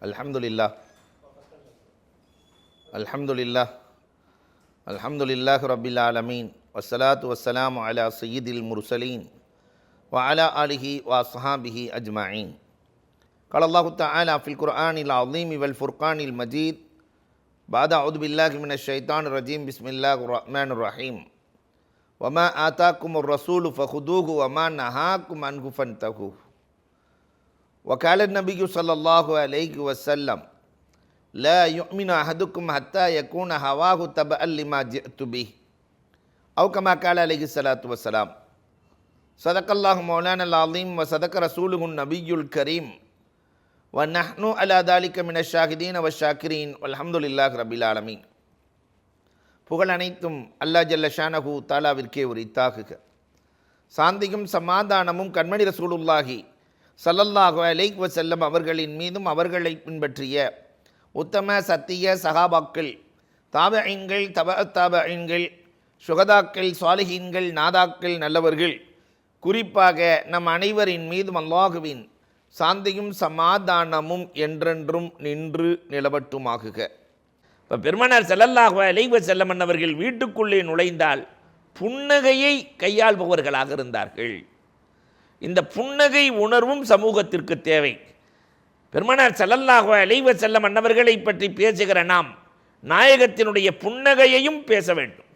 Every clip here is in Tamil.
الحمد لله الحمد لله الحمد لله رب العالمين والصلاة والسلام على سيد المرسلين وعلى آله وأصحابه أجمعين قال الله تعالى في القرآن العظيم والفرقان المجيد بعد أعوذ بالله من الشيطان الرجيم بسم الله الرحمن الرحيم وما آتاكم الرسول فخذوه وما نهاكم عنه فانتهوا وقال النبي صلى الله عليه وسلم لا يؤمن أحدكم حتى يكون هواه تبعا لما جئت به أو كما قال عليه الصلاة والسلام صدق الله مولانا العظيم وصدق رسوله النبي الكريم ونحن على ذلك من الشاهدين والشاكرين والحمد لله رب العالمين புகழ் அனைத்தும் அல்லா ஜல்ல ஷானஹு தாலாவிற்கே உரித்தாகுக சாந்தியும் சமாதானமும் கண்மணி ரசூலுல்லாஹி சல்லல்லாஹு அலைக் வசல்லம் அவர்களின் மீதும் அவர்களை பின்பற்றிய உத்தம சத்திய சகாபாக்கள் தாபஐன்கள் தப தாபஐன்கள் சுகதாக்கள் சாலிஹீன்கள் நாதாக்கள் நல்லவர்கள். குறிப்பாக நம் அனைவரின் மீதும் அல்லாஹுவின் சாந்தியும் சமாதானமும் என்றென்றும் நின்று நிலவட்டுமாகுக. இப்போ பெருமனார் செல்லல்லாக அலைவ செல்லமன்னவர்கள் வீட்டுக்குள்ளே நுழைந்தால் புன்னகையை கையாள்பவர்களாக இருந்தார்கள். இந்த புன்னகை உணர்வும் சமூகத்திற்கு தேவை. பெருமனார் செல்லல்லாக அலைவ செல்ல மன்னவர்களை பற்றி பேசுகிற நாம் நாயகத்தினுடைய புன்னகையையும் பேச வேண்டும்.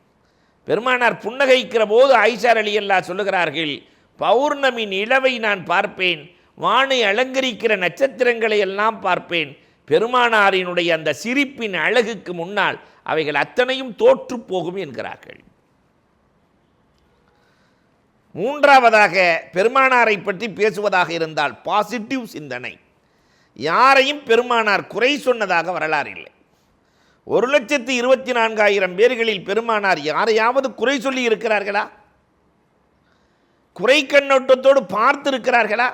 பெருமானார் புன்னகைக்கிற போது ஐஷார் அலி அல்லா சொல்லுகிறார்கள் பௌர்ணமி நிலவை நான் பார்ப்பேன் வானை அலங்கரிக்கிற நட்சத்திரங்களை எல்லாம் பார்ப்பேன். பெருமானாரினுடைய அந்த சிரிப்பின் அழகுக்கு முன்னால் அவைகள் அத்தனையும் தோற்று போகும் என்கிறார்கள். மூன்றாவதாக பெருமானாரை பற்றி பேசுவதாக இருந்தால் பாசிட்டிவ் சிந்தனை. யாரையும் பெருமானார் குறை சொன்னதாக வரலாறு இல்லை. ஒரு லட்சத்து இருபத்தி நான்காயிரம் பேர்களில் பெருமானார் யாரையாவது குறை சொல்லி இருக்கிறார்களா? குறை கண்ணோட்டத்தோடு பார்த்து இருக்கிறார்களா?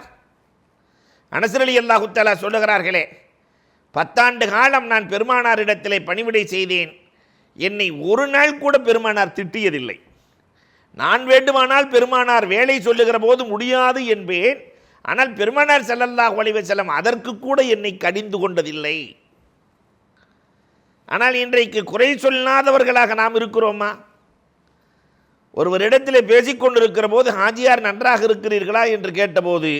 அனசரலி அல்லாஹுத்தாலா சொல்லுகிறார்களே பத்தாண்டு காலம் நான் பெருமானாரிடத்திலே பணிவிடை செய்தேன். என்னை ஒரு நாள் கூட பெருமானார் திட்டியதில்லை. நான் வேண்டுமானால் பெருமானார் வேலை சொல்லுகிற போது முடியாது என்பேன். ஆனால் பெருமானார் செல்லல்லாஹ் ஒளிவ செல்லம் அதற்கு கூட என்னை கடிந்து கொண்டதில்லை. ஆனால் இன்றைக்கு குறை சொல்லாதவர்களாக நாம் இருக்கிறோமா? ஒருவரிடத்தில் பேசிக்கொண்டிருக்கிற போது ஹாஜியார் நன்றாக இருக்கிறீர்களா? என்று கேட்டபோது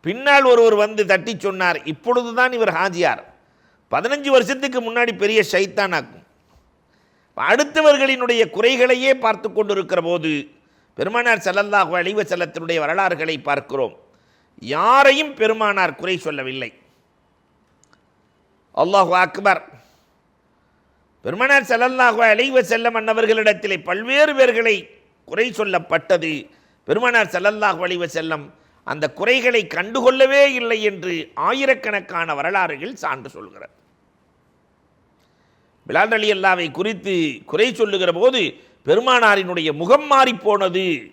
பின்னால் ஒருவர் வந்து தட்டி சொன்னார் இப்பொழுதுதான் இவர் ஹாஜியார். பதினஞ்சு வருஷத்துக்கு முன்னாடி பெரிய சைத்தானாக்கும் அடுத்தவர்களினுடைய குறைகளையே பார்த்து கொண்டிருக்கிற போது பெருமானார் செல்லல்லாஹு அழிவ செல்லத்தினுடைய வரலாறுகளை பார்க்கிறோம். யாரையும் பெருமானார் குறை சொல்லவில்லை. அல்லாஹு அக்பர். பெருமனார் செல்லல்லாஹு அழிவு செல்லம் அன்னவர்களிடத்திலே பல்வேறு பேர்களை குறை சொல்லப்பட்டது. பெருமனார் செல்லல்லாஹு அழிவு செல்லம் அந்த குறைகளை கண்டுகொள்ளவே இல்லை என்று ஆயிரக்கணக்கான வரலாறுகள் சான்று சொல்கிறது. பிலால் அலி அல்லாவை குறித்து குறை சொல்லுகிற போது பெருமானாரினுடைய முகம் மாறிப்போனது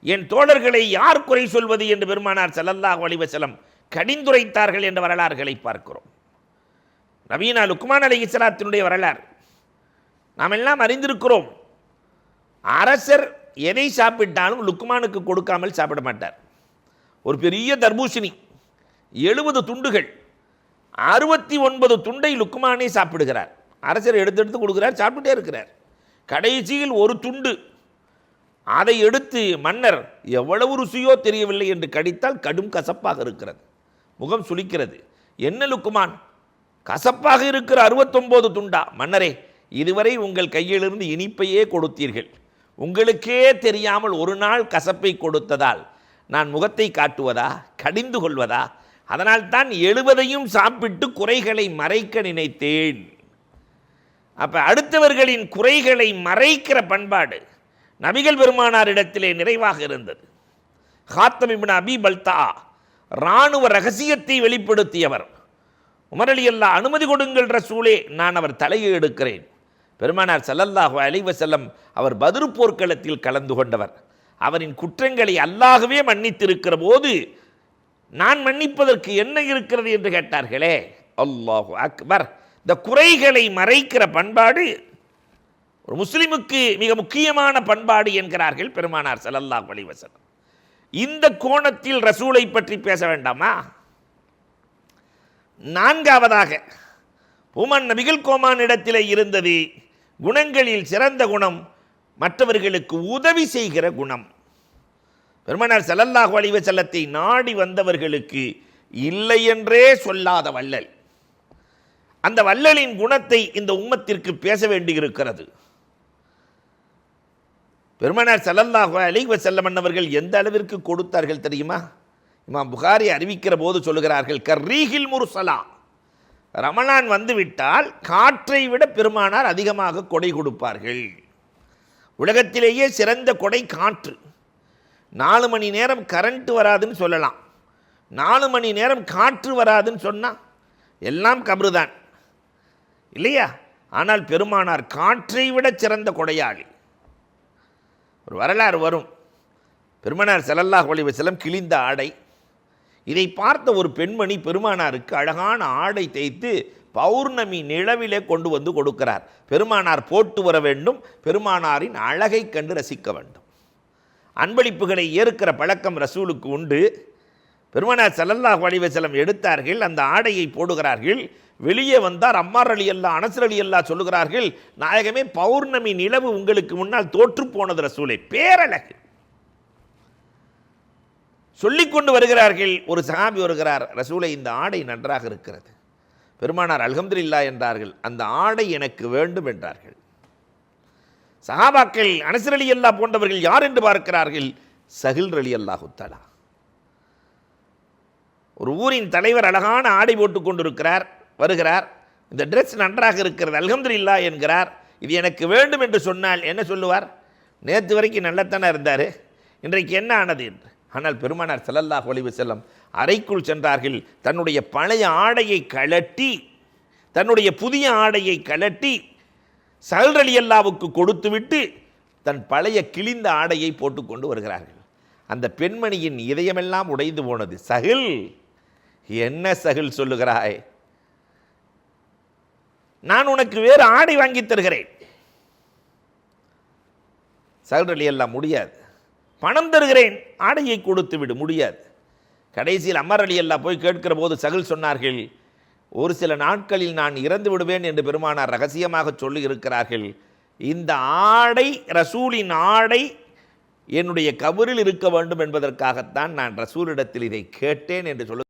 என் தோழர்களை யார் குறை சொல்வது என்று பெருமானார் செல்லல்லாஹு வலிவசலம் கடிந்துரைத்தார்கள் என்ற வரலாறுகளை பார்க்கிறோம். நவீனா லுக்மான் அலி இஸ்லாத்தினுடைய வரலாறு. நாம் எல்லாம் அறிந்திருக்கிறோம். அரசர் எதை சாப்பிட்டாலும் லுக்மானுக்கு கொடுக்காமல் சாப்பிட மாட்டார். ஒரு பெரிய தர்பூசணி எழுபது துண்டுகள் அறுபத்தி ஒன்பது துண்டை லுக்குமானே சாப்பிடுகிறார். அரசர் எடுத்து எடுத்து கொடுக்குறார் சாப்பிட்டே இருக்கிறார். கடைசியில் ஒரு துண்டு. அதை எடுத்து மன்னர் எவ்வளவு ருசியோ தெரியவில்லை என்று கடித்தால் கடும் கசப்பாக இருக்கிறது. முகம் சுளிக்கிறது. என்ன லுக்குமான் கசப்பாக இருக்கிற அறுபத்தொம்போது துண்டா? மன்னரே இதுவரை உங்கள் கையிலிருந்து இனிப்பையே கொடுத்தீர்கள். உங்களுக்கே தெரியாமல் ஒரு நாள் கசப்பை கொடுத்ததால் நான் முகத்தை காட்டுவதா? கடிந்து கொள்வதா? அதனால் தான் எழுபதையும் சாப்பிட்டு குறைகளை மறைக்க நினைத்தேன். அப்போ அடுத்தவர்களின் குறைகளை மறைக்கிற பண்பாடு நபிகள் பெருமானாரிடத்திலே நிறைவாக இருந்தது. ஹாத்தமிபின் அபி பல்தா இராணுவ ரகசியத்தை வெளிப்படுத்தியவர். உமரலி அல்லா அனுமதி கொடுங்கள் ரசூலே நான் அவர் தலையை எடுக்கிறேன். பெருமானார் சல்லல்லாஹு அலைவ செல்லம் அவர் பதிரு போர்க்களத்தில் கலந்து கொண்டவர். அவரின் குற்றங்களை அல்லாகவே மன்னித்திருக்கிற போது நான் மன்னிப்பதற்கு என்ன இருக்கிறது என்று கேட்டார்களே? அல்லாஹு அக்பர். இந்த குறைகளை மறைக்கிற பண்பாடு ஒரு முஸ்லிமுக்கு மிக முக்கியமான பண்பாடு என்கிறார்கள் பெருமானார் ஸல்லல்லாஹு அலைஹி இந்த கோணத்தில் ரசூலை பற்றி பேச வேண்டாமா? நான்காவதாக உமன் நபிகள் கோமானிடத்தில் இருந்தது குணங்களில் சிறந்த குணம் மற்றவர்களுக்கு உதவி செய்கிற குணம். பெருமனார் செல்லல்லாஹு அலைஹி செல்லத்தை நாடி வந்தவர்களுக்கு இல்லை என்றே சொல்லாத வள்ளல். அந்த வள்ளலின் குணத்தை இந்த உம்மத்திற்கு பேச வேண்டியிருக்கிறது. பெருமனார் செல்லல்லாஹு அலைஹி வஸல்லம் அன்னவர்கள் எந்த அளவிற்கு கொடுத்தார்கள் தெரியுமா? இமாம் புகாரி அறிவிக்கிற போது சொல்லுகிறார்கள் கர்ரீகில் முருசலா ரமணான் வந்துவிட்டால் காற்றை விட பெருமானார் அதிகமாக கொடை கொடுப்பார்கள். உலகத்திலேயே சிறந்த கொடை காற்று. நாலு மணி நேரம் கரண்ட்டு வராதுன்னு சொல்லலாம். நாலு மணி நேரம் காற்று வராதுன்னு சொன்னால் எல்லாம் கபறுதான் இல்லையா? ஆனால் பெருமானார் காற்றை விட சிறந்த கொடையாளி. ஒரு வரலாறு வரும். பெருமானார் செலல்லாஹ் அலைஹி வஸல்லம் கிழிந்த ஆடை. இதை பார்த்த ஒரு பெண்மணி பெருமானாருக்கு அழகான ஆடை தேய்த்து பௌர்ணமி நிலவிலே கொண்டு வந்து கொடுக்கிறார். பெருமானார் போட்டு வர வேண்டும். பெருமானாரின் அழகை கண்டு ரசிக்க வேண்டும். அன்பளிப்புகளை ஏற்கிற பழக்கம் ரசூலுக்கு உண்டு. பெருமானார் ஸல்லல்லாஹு வடிவசலம் எடுத்தார்கள் அந்த ஆடையை போடுகிறார்கள். வெளியே வந்தார் அம்மார் அலி அல்லா அனசர் அலி அல்லா சொல்லுகிறார்கள் நாயகமே பௌர்ணமி நிலவு உங்களுக்கு முன்னால் தோற்று போனது ரசூலை பேரழகு. சொல்லிக்கொண்டு வருகிறார்கள் ஒரு சகாபி வருகிறார் ரசூலை இந்த ஆடை நன்றாக இருக்கிறது. பெருமானார் அல்ஹம்துல்லா என்றார்கள் அந்த ஆடை எனக்கு வேண்டும் என்றார்கள். சஹாபாக்கள் அனசர் அலி அல்லா போன்றவர்கள் யார் என்று பார்க்கிறார்கள்? சஹில் அலி அல்லாஹு ஒரு ஊரின் தலைவர் அழகான ஆடை போட்டுக் கொண்டிருக்கிறார் வருகிறார். இந்த ட்ரெஸ் நன்றாக இருக்கிறது அல்ஹம்துலில்லா என்கிறார். இது எனக்கு வேண்டும் என்று சொன்னால் என்ன சொல்லுவார்? நேற்று வரைக்கும் நல்லத்தானே இருந்தார் இன்றைக்கு என்ன ஆனது என்று. ஆனால் பெருமானார் ஸல்லல்லாஹு ஒளிவு செல்லம் அறைக்குள் சென்றார்கள் தன்னுடைய பழைய ஆடையை கழட்டி தன்னுடைய புதிய ஆடையை கழட்டி சல்ரலி அல்லாவுக்கு கொடுத்துவிட்டு தன் பழைய கிழிந்த ஆடையை போட்டுக்கொண்டு வருகிறார்கள். அந்த பெண்மணியின் இதயமெல்லாம் உடைந்து போனது. சகில் என்ன சகில் சொல்லுகிறாய்? நான் உனக்கு வேறு ஆடை வாங்கி தருகிறேன். சகல்ரலி அலி அல்லா முடியாது. பணம் தருகிறேன் ஆடையை கொடுத்து விடு முடியாது. கடைசியில் அமர் அலி அல்லா போய் கேட்கிற போது சகில் சொன்னார்கள் ஒரு சில நாட்களில் நான் இறந்து விடுவேன் என்று பெருமானார் ரகசியமாக சொல்லி இருக்கிறார்கள் இந்த ஆடை ரசூலின் ஆடை என்னுடைய கபரில் இருக்க வேண்டும் என்பதற்காகத்தான் நான் ரசூலிடத்தில் இதை கேட்டேன் என்று சொல்ல